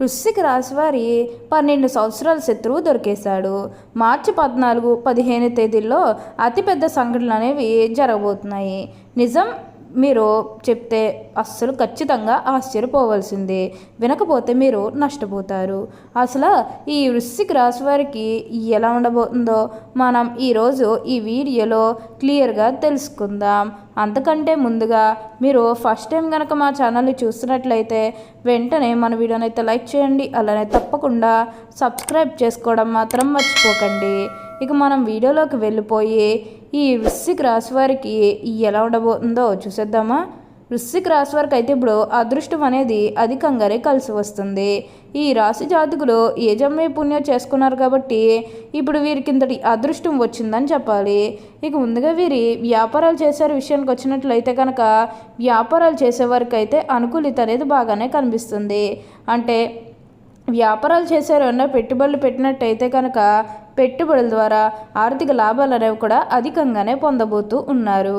వృశ్చిక రాశివారి పన్నెండు సంవత్సరాల శత్రువు దొరికేశాడు. మార్చి పద్నాలుగు పదిహేను తేదీల్లో అతిపెద్ద సంఘటనలు అనేవి జరగబోతున్నాయి. నిజం మీరు చెప్తే అస్సలు ఖచ్చితంగా ఆశ్చర్యపోవలసిందే. వినకపోతే మీరు నష్టపోతారు. అసలు ఈ వృశ్చిక రాశి వారికి ఎలా ఉండబోతుందో మనం ఈరోజు ఈ వీడియోలో క్లియర్గా తెలుసుకుందాం. అంతకంటే ముందుగా మీరు ఫస్ట్ టైం కనుక మా ఛానల్ని చూస్తున్నట్లయితే వెంటనే మన వీడియోనైతే లైక్ చేయండి. అలానే తప్పకుండా సబ్స్క్రైబ్ చేసుకోవడం మాత్రం మర్చిపోకండి. ఇక మనం వీడియోలోకి వెళ్ళిపోయి ఈ వృశ్చిక రాశి వారికి ఎలా ఉండబోతుందో చూసేద్దామా? వృశ్చిక రాశి వారికి అయితే ఇప్పుడు అదృష్టం అనేది అధికంగానే కలిసి వస్తుంది. ఈ రాశి జాతకులు ఏ పుణ్యం చేసుకున్నారు కాబట్టి ఇప్పుడు వీరికి ఇంతటి అదృష్టం వచ్చిందని చెప్పాలి. ఇక ముందుగా వీరి వ్యాపారాలు చేసే విషయానికి వచ్చినట్లయితే కనుక వ్యాపారాలు చేసేవారికి అయితే అనుకూలిత అనేది బాగానే కనిపిస్తుంది. అంటే వ్యాపారాలు చేశారు అన్న పెట్టుబడులు పెట్టినట్టయితే కనుక పెట్టుబడుల ద్వారా ఆర్థిక లాభాలనేవి కూడా అధికంగానే పొందబోతూ ఉన్నారు.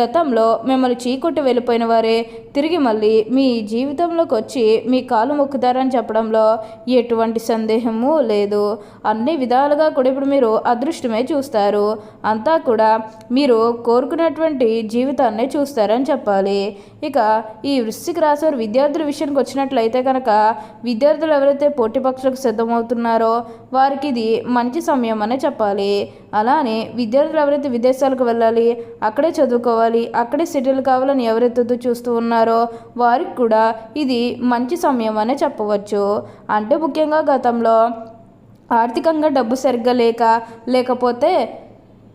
గతంలో మిమ్మల్ని చీకొట్టి వెళ్ళిపోయిన వారే. తిరిగి మళ్ళీ మీ జీవితంలోకి వచ్చి మీ కాలు మొక్కుతారని చెప్పడంలో ఎటువంటి సందేహము లేదు. అన్ని విధాలుగా కూడా ఇప్పుడు మీరు అదృష్టమే చూస్తారు. అంతా కూడా మీరు కోరుకున్నటువంటి జీవితాన్నే చూస్తారని చెప్పాలి. ఇక ఈ వృశ్చిక రాశి వారి విద్యార్థుల విషయానికి వచ్చినట్లయితే కనుక విద్యార్థులు ఎవరైతే పోటీ పక్షులకు సిద్ధమవుతున్నారో వారికి ఇది మంచి సమయం అనే చెప్పాలి. అలానే విద్యార్థులు ఎవరైతే విదేశాలకు వెళ్ళాలి అక్కడే చదువుకోవాలి అక్కడే సెటిల్ కావాలని ఎవరైతే చూస్తూ ఉన్నారో వారికి కూడా ఇది మంచి సమయం అనే చెప్పవచ్చు. అంటే ముఖ్యంగా గతంలో ఆర్థికంగా డబ్బు సరిగ్గా లేక లేకపోతే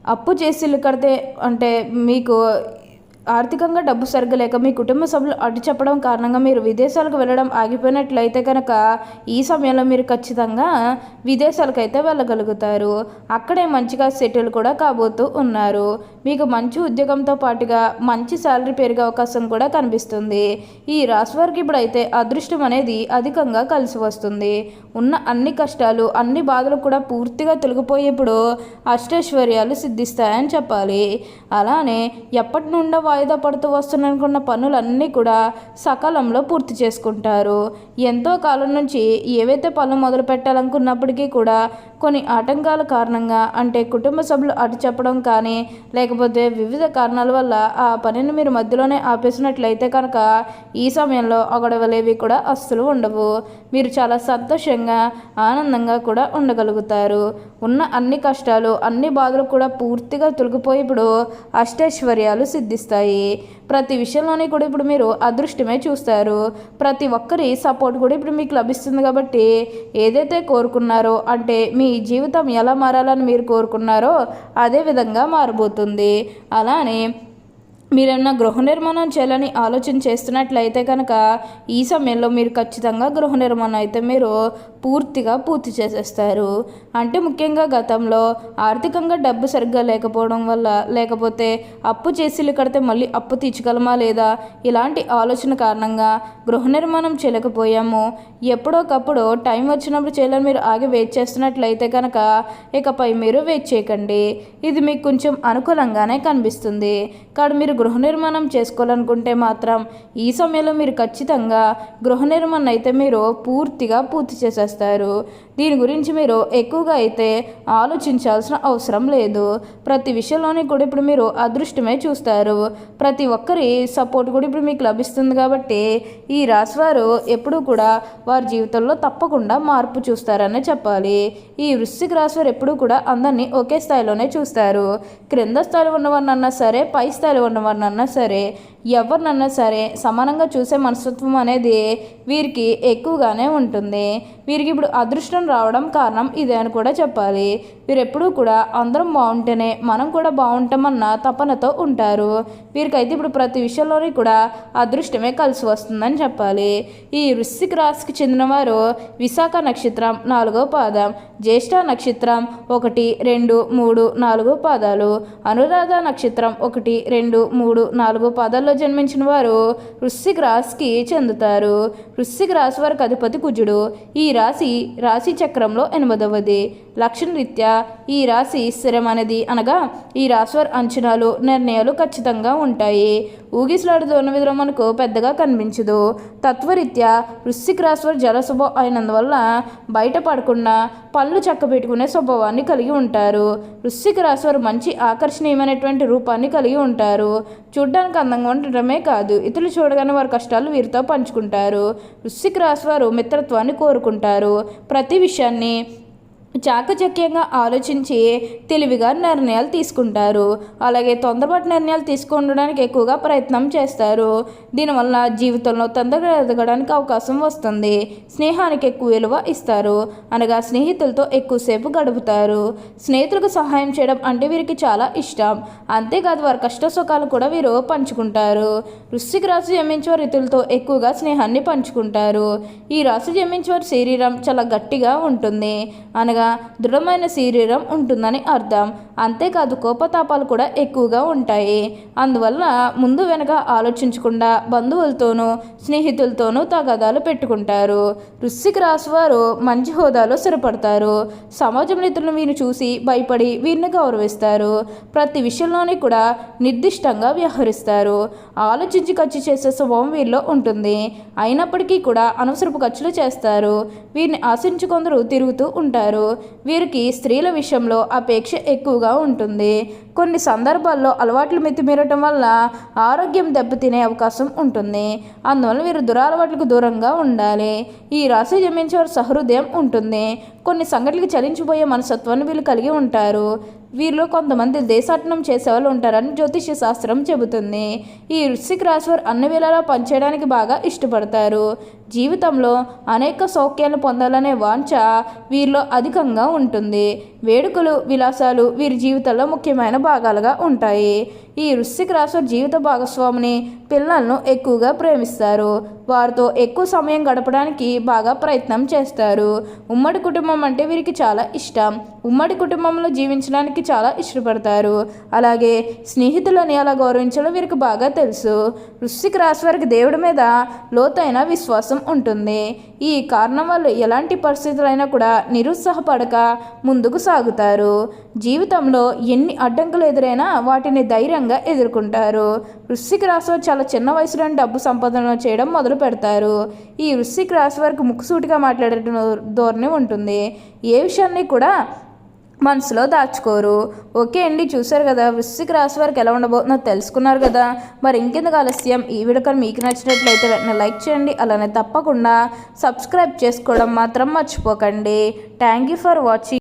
అప్పు చేసి కడితే అంటే మీకు ఆర్థికంగా డబ్బు సరిగ్గా లేక మీ కుటుంబ సభ్యులు అడ్డు చెప్పడం కారణంగా మీరు విదేశాలకు వెళ్ళడం ఆగిపోయినట్లయితే కనుక ఈ సమయంలో మీరు ఖచ్చితంగా విదేశాలకు అయితే వెళ్ళగలుగుతారు. అక్కడే మంచిగా సెటిల్ కూడా కాబోతూ ఉన్నారు. మీకు మంచి ఉద్యోగంతో పాటుగా మంచి శాలరీ పెరిగే అవకాశం కూడా కనిపిస్తుంది. ఈ రాశి వారికి ఇప్పుడైతే అదృష్టం అనేది అధికంగా కలిసి వస్తుంది. ఉన్న అన్ని కష్టాలు అన్ని బాధలు కూడా పూర్తిగా తొలగిపోయేప్పుడు అష్టైశ్వర్యాలు సిద్ధిస్తాయని చెప్పాలి. అలానే ఎప్పటి నుండో వాయిదా పడుతూ వస్తున్ననుకున్న పనులన్నీ కూడా సకాలంలో పూర్తి చేసుకుంటారు. ఎంతో కాలం నుంచి ఏవైతే పనులు మొదలు పెట్టాలనుకున్నప్పటికీ కూడా కొన్ని ఆటంకాల కారణంగా అంటే కుటుంబ సభ్యులు అటు చెప్పడం కానీ లేకపోతే వివిధ కారణాల వల్ల ఆ పనిని మీరు మధ్యలోనే ఆపేసినట్లయితే కనుక ఈ సమయంలో గొడవలేవి కూడా అస్సలు ఉండవు. మీరు చాలా సంతోషంగా ఆనందంగా కూడా ఉండగలుగుతారు. ఉన్న అన్ని కష్టాలు అన్ని బాధలు కూడా పూర్తిగా తొలగిపోయి ఇప్పుడు అష్టైశ్వర్యాలు సిద్ధిస్తాయి. ప్రతి విషయంలోనే కూడా ఇప్పుడు మీరు అదృష్టమే చూస్తారు. ప్రతి ఒక్కరి సపోర్ట్ కూడా ఇప్పుడు మీకు లభిస్తుంది కాబట్టి ఏదైతే కోరుకున్నారో అంటే మీ జీవితం ఎలా మారాలని మీరు కోరుకున్నారో అదే విధంగా మారబోతుంది. అలానే మీరేమన్నా గృహ నిర్మాణం చేయాలని ఆలోచన చేస్తున్నట్లయితే కనుక ఈ సమయంలో మీరు ఖచ్చితంగా గృహ నిర్మాణం అయితే మీరు పూర్తిగా పూర్తి చేసేస్తారు. అంటే ముఖ్యంగా గతంలో ఆర్థికంగా డబ్బు సరిగ్గా లేకపోవడం వల్ల లేకపోతే అప్పు చేసిలు కడితే మళ్ళీ అప్పు తీర్చగలమా లేదా ఇలాంటి ఆలోచన కారణంగా గృహ నిర్మాణం చేయలేకపోయాము. ఎప్పుడోకప్పుడు టైం వచ్చినప్పుడు చేయాలని మీరు ఆగి వెయిట్ చేస్తున్నట్లయితే కనుక ఇకపై మీరు వెయిట్ చేయకండి. ఇది మీకు కొంచెం అనుకూలంగానే కనిపిస్తుంది. కాదు మీరు గృహ నిర్మాణం చేసుకోవాలనుకుంటే మాత్రం ఈ సమయంలో మీరు ఖచ్చితంగా గృహ నిర్మాణం అయితే మీరు పూర్తిగా పూర్తి చేసేస్తారు. దీని గురించి మీరు ఎక్కువగా అయితే ఆలోచించాల్సిన అవసరం లేదు. ప్రతి విషయంలోని కూడా ఇప్పుడు మీరు అదృష్టమే చూస్తారు. ప్రతి ఒక్కరి సపోర్ట్ కూడా ఇప్పుడు మీకు లభిస్తుంది కాబట్టి ఈ రాశివారు ఎప్పుడూ కూడా వారి జీవితంలో తప్పకుండా మార్పు చూస్తారనే చెప్పాలి. ఈ వృశ్చిక రాశివారు ఎప్పుడూ కూడా అందరినీ ఒకే స్థాయిలోనే చూస్తారు. క్రింద స్థాయిలో ఉన్నవారినన్నా సరే పై స్థాయిలో ఉన్నవారినన్నా సరే ఎవరినన్నా సరే సమానంగా చూసే మనస్తత్వం అనేది వీరికి ఎక్కువగానే ఉంటుంది. వీరికి ఇప్పుడు అదృష్టం రావడం కారణం ఇదే అని కూడా చెప్పాలి. వీరెప్పుడూ కూడా అందరం బాగుంటేనే మనం కూడా బాగుంటామన్న తపనతో ఉంటారు. వీరికైతే ఇప్పుడు ప్రతి విషయంలోని కూడా అదృష్టమే కలిసి వస్తుందని చెప్పాలి. ఈ వృశ్చిక రాశికి చెందినవారు విశాఖ నక్షత్రం నాలుగో పాదం జ్యేష్ఠ నక్షత్రం ఒకటి రెండు మూడు నాలుగు పాదాలు అనురాధ నక్షత్రం ఒకటి రెండు మూడు నాలుగు పాదాల్లో జన్మించిన వారు వృశ్చిక రాశికి చెందుతారు. వృశ్చిక రాశి వారికి అధిపతి కుజుడు. ఈ రాశి రాశి చక్రంలో ఎనిమిదవది. లక్షణరీత్యా ఈ రాశి స్థిరమైనది అనగా ఈ రాశివారి అంచనాలు నిర్ణయాలు ఖచ్చితంగా ఉంటాయి. ఊగిసలాడుతున్న విధంగా మనకు పెద్దగా కనిపించదు. తత్వరీత్యా వృశ్చిక రాశివారి జల స్వభావం అయినందువల్ల బయటపడకుండా పళ్ళు చక్క పెట్టుకునే స్వభావాన్ని కలిగి ఉంటారు. వృశ్చిక రాశివారు మంచి ఆకర్షణీయమైనటువంటి రూపాన్ని కలిగి ఉంటారు. చూడ్డానికి అందంగా ఉండటమే కాదు ఇతరులు చూడగానే వారి కష్టాలు వీరితో పంచుకుంటారు. వృశ్చిక రాశివారు మిత్రత్వాన్ని కోరుకుంటారు. ప్రతి విషయాన్ని చాకచక్యంగా ఆలోచించి తెలివిగా నిర్ణయాలు తీసుకుంటారు. అలాగే తొందరపాటు నిర్ణయాలు తీసుకుండడానికి ఎక్కువగా ప్రయత్నం చేస్తారు. దీనివల్ల జీవితంలో తొందరగా ఎదగడానికి అవకాశం వస్తుంది. స్నేహానికి ఎక్కువ విలువ ఇస్తారు. అనగా స్నేహితులతో ఎక్కువసేపు గడుపుతారు. స్నేహితులకు సహాయం చేయడం అంటే వీరికి చాలా ఇష్టం. అంతేకాదు వారి కష్ట సుఖాలు కూడా వీరు పంచుకుంటారు. వృశ్చిక రాశి జన్మించేవారు ఇతరులతో ఎక్కువగా స్నేహాన్ని పంచుకుంటారు. ఈ రాశి జన్మించేవారి శరీరం చాలా గట్టిగా ఉంటుంది. అనగా దృఢమైన శరీరం ఉంటుందని అర్థం. అంతేకాదు కోపతాపాలు కూడా ఎక్కువగా ఉంటాయి. అందువల్ల ముందు వెనక ఆలోచించకుండా బంధువులతోనూ స్నేహితులతోనూ తగాదాలు పెట్టుకుంటారు. వృశ్చిక రాశి వారు మంచి హోదాలో స్థిరపడతారు. సమాజంలో ఇతరులను వీరిని చూసి భయపడి వీరిని గౌరవిస్తారు. ప్రతి విషయంలోనే కూడా నిర్దిష్టంగా వ్యవహరిస్తారు. ఆలోచించి ఖర్చు చేసే స్వభావం వీరిలో ఉంటుంది. అయినప్పటికీ కూడా అనవసరపు ఖర్చులు చేస్తారు. వీరిని ఆశించి కొందరు తిరుగుతూ ఉంటారు. వీరికి స్త్రీల విషయంలో అపేక్ష ఎక్కువగా ఉంటుంది. కొన్ని సందర్భాల్లో అలవాట్లు మితిమీరటం వల్ల ఆరోగ్యం దెబ్బతినే అవకాశం ఉంటుంది. అందువల్ల వీరు దురలవాట్లకు దూరంగా ఉండాలి. ఈ రాశి జన్మించేవారు సహృదయం ఉంటుంది. కొన్ని సంఘటనలకు చలించిపోయే మనసత్వాన్ని వీళ్ళు కలిగి ఉంటారు. వీరిలో కొంతమంది దేశాటనం చేసేవాళ్ళు ఉంటారని జ్యోతిష్య శాస్త్రం చెబుతుంది. ఈ వృశ్చిక రాశి వారు అన్ని వేళలా పనిచేయడానికి బాగా ఇష్టపడతారు. జీవితంలో అనేక సౌఖ్యాలు పొందాలనే వాంఛ వీరిలో అధికంగా ఉంటుంది. వేడుకలు విలాసాలు వీరి జీవితంలో ముఖ్యమైన భాగాలుగా ఉంటాయి. ఈ వృశ్చిక రాశి జీవిత భాగస్వామిని పిల్లలను ఎక్కువగా ప్రేమిస్తారు. వారితో ఎక్కువ సమయం గడపడానికి బాగా ప్రయత్నం చేస్తారు. ఉమ్మడి కుటుంబం అంటే వీరికి చాలా ఇష్టం. ఉమ్మడి కుటుంబంలో జీవించడానికి చాలా ఇష్టపడతారు. అలాగే స్నేహితులని అలా గౌరవించడం వీరికి బాగా తెలుసు. వృశ్చిక రాశి వారికి దేవుడి మీద లోతైన విశ్వాసం ఉంటుంది. ఈ కారణం వల్ల ఎలాంటి పరిస్థితులైనా కూడా నిరుత్సాహపడక ముందుకు సాగుతారు. జీవితంలో ఎన్ని అడ్డంకులు ఎదురైనా వాటిని ధైర్యంగా ఎదుర్కొంటారు. వృశ్చిక రాశి చాలా చిన్న వయసులోనే డబ్బు సంపాదన చేయడం మొదలు పెడతారు. ఈ వృశ్చిక రాశి వారికి ముక్కుసూటిగా మాట్లాడే ధోరణి ఉంటుంది. ఏ విషయాన్ని కూడా మనసులో దాచుకోరు. ఓకే అండి చూశారు కదా వృశ్చిక రాశి వారికి ఎలా ఉండబోతుందో తెలుసుకున్నారు కదా. మరి ఇంకెందుకు ఆలస్యం? ఈ వీడియో మీకు నచ్చినట్లయితే వెంటనే లైక్ చేయండి. అలానే తప్పకుండా సబ్స్క్రైబ్ చేసుకోవడం మాత్రం మర్చిపోకండి. Thank you for watching.